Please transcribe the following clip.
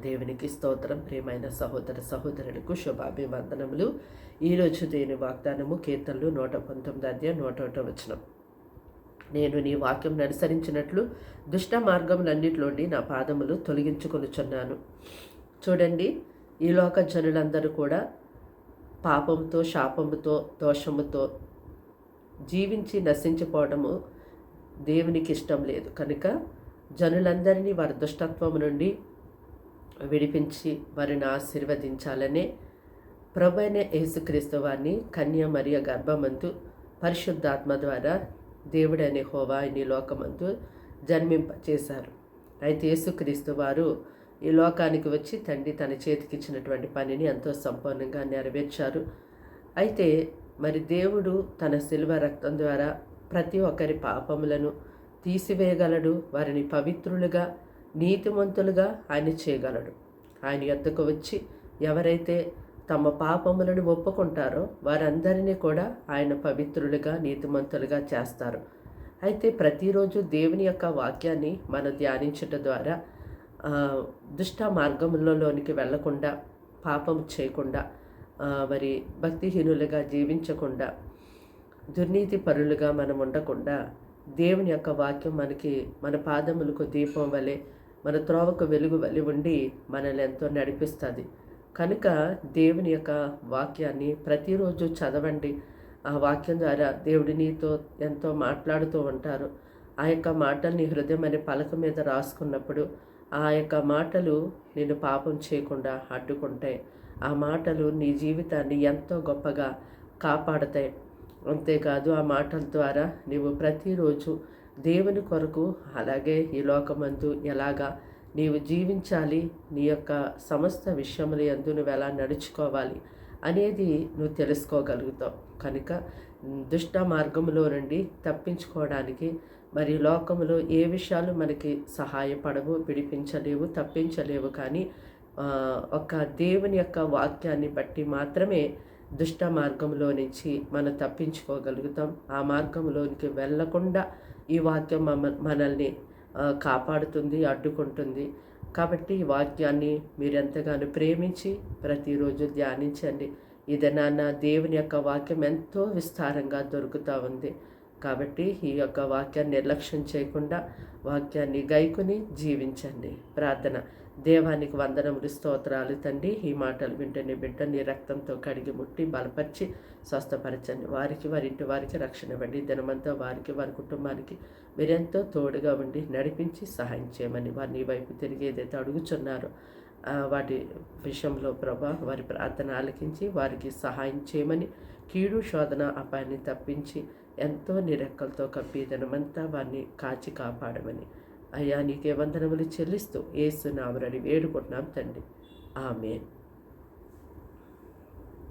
దేవునికి స్తోత్రం. ప్రియమైన సహోదర సహోదరులకు శుభాభివందనములు. ఈరోజు దేని వాగ్దానము కీర్తనలు నూట పంతొమ్మిది అధ్యాయం నూట ఒకటో వచనం. నేను నీ వాక్యం అనుసరించినట్లు దుష్ట మార్గములన్నిటిలోండి నా పాదములు తొలగించుకొనుచున్నాను. చూడండి ఈ లోక జనులందరూ కూడా పాపంతో శాపముతో దోషముతో జీవించి నశించిపోవడము దేవునికి ఇష్టం లేదు. కనుక జనులందరినీ వారి దుష్టత్వం నుండి విడిపించి వారిని ఆశీర్వదించాలనే ప్రభైన యేసుక్రీస్తు వారిని కన్య మరియ గర్భమందు పరిశుద్ధాత్మ ద్వారా దేవుడనే హోవా ఈ లోకమందు జన్మింపచేశారు. అయితే యేసుక్రీస్తు వారు ఈ లోకానికి వచ్చి తండ్రి తన చేతికిచ్చినటువంటి పనిని ఎంతో సంపూర్ణంగా నెరవేర్చారు. అయితే మరి దేవుడు తన శిల్వ రక్తం ద్వారా ప్రతి ఒక్కరి పాపములను తీసివేయగలడు. వారిని పవిత్రులుగా నీతిమంతులుగా ఆయన చేయగలడు. ఆయన ఎద్దకు వచ్చి ఎవరైతే తమ పాపములను ఒప్పుకుంటారో వారందరినీ కూడా ఆయన పవిత్రులుగా నీతిమంతులుగా చేస్తారు. అయితే ప్రతిరోజు దేవుని యొక్క వాక్యాన్ని మనం ధ్యానించటం ద్వారా దుష్ట మార్గములలోనికి వెళ్ళకుండా పాపం చేయకుండా మరి భక్తిహీనులుగా జీవించకుండా దుర్నీతి పరులుగా మనం ఉండకుండా దేవుని యొక్క వాక్యం మనకి మన పాదములకు దీపం వలె మన త్రోవకు వెలుగు వలి ఉండి మనల్ని ఎంతో నడిపిస్తుంది. కనుక దేవుని యొక్క వాక్యాన్ని ప్రతిరోజు చదవండి. ఆ వాక్యం ద్వారా దేవుడి నీతో ఎంతో మాట్లాడుతూ ఉంటారు. ఆ యొక్క మాటల్ని హృదయం అనే పలక మీద రాసుకున్నప్పుడు ఆ యొక్క మాటలు నేను పాపం చేయకుండా అడ్డుకుంటాయి ఆ మాటలు నీ జీవితాన్ని ఎంతో గొప్పగా కాపాడతాయి. అంతేకాదు ఆ మాటల ద్వారా నీవు ప్రతిరోజు దేవుని కొరకు అలాగే ఈ లోకమందు ఎలాగా నీవు జీవించాలి నీ యొక్క సమస్త విషయములు ఎందు నువ్వు ఎలా నడుచుకోవాలి అనేది నువ్వు తెలుసుకోగలుగుతావు. కనుక దుష్ట మార్గంలో నుండి తప్పించుకోవడానికి మరి లోకములో ఏ విషయాలు మనకి సహాయపడవు విడిపించలేవు తప్పించలేవు కానీ ఒక దేవుని యొక్క వాక్యాన్ని బట్టి మాత్రమే దుష్ట మార్గంలో నుంచి మనం తప్పించుకోగలుగుతాం. ఆ మార్గంలోనికి వెళ్ళకుండా ఈ వాక్యం మనల్ని కాపాడుతుంది అడ్డుకుంటుంది. కాబట్టి ఈ వాక్యాన్ని మీరు ఎంతగానో ప్రేమించి ప్రతిరోజు ధ్యానించండి. ఇదనాన్న? దేవుని యొక్క వాక్యం ఎంతో విస్తారంగా దొరుకుతూ ఉంది. కాబట్టి ఈ యొక్క వాక్యాన్ని నిర్లక్ష్యం చేయకుండా వాక్యాన్ని గైకుని జీవించండి. ప్రార్థన. దేవానికి వందనములు స్తోత్రాలు తండ్రి. ఈ మాటలు వింటనే బిడ్డ నీ రక్తంతో కడిగి ముట్టి బలపరిచి స్వస్థపరచండి. వారికి వారి ఇంటి వారికి రక్షణ ఇవ్వండి. దినమంతా వారికి వారి కుటుంబానికి మీరెంతో తోడుగా ఉండి నడిపించి సహాయం చేయమని వారిని వైపు తిరిగి ఏదైతే అడుగుచున్నారో వాటి విషయంలో ప్రభా వారి ప్రార్థన ఆలకించి వారికి సహాయం చేయమని కీడు శోధన అపాయాన్ని తప్పించి ఎంతో నిరెక్కలతో కప్పి దినమంతా వారిని కాచి కాపాడమని అయ్యా నీకే వందనములు చెల్లిస్తూ ఏసునామరని వేడుకుంటున్నాం తండ్రి. ఆమె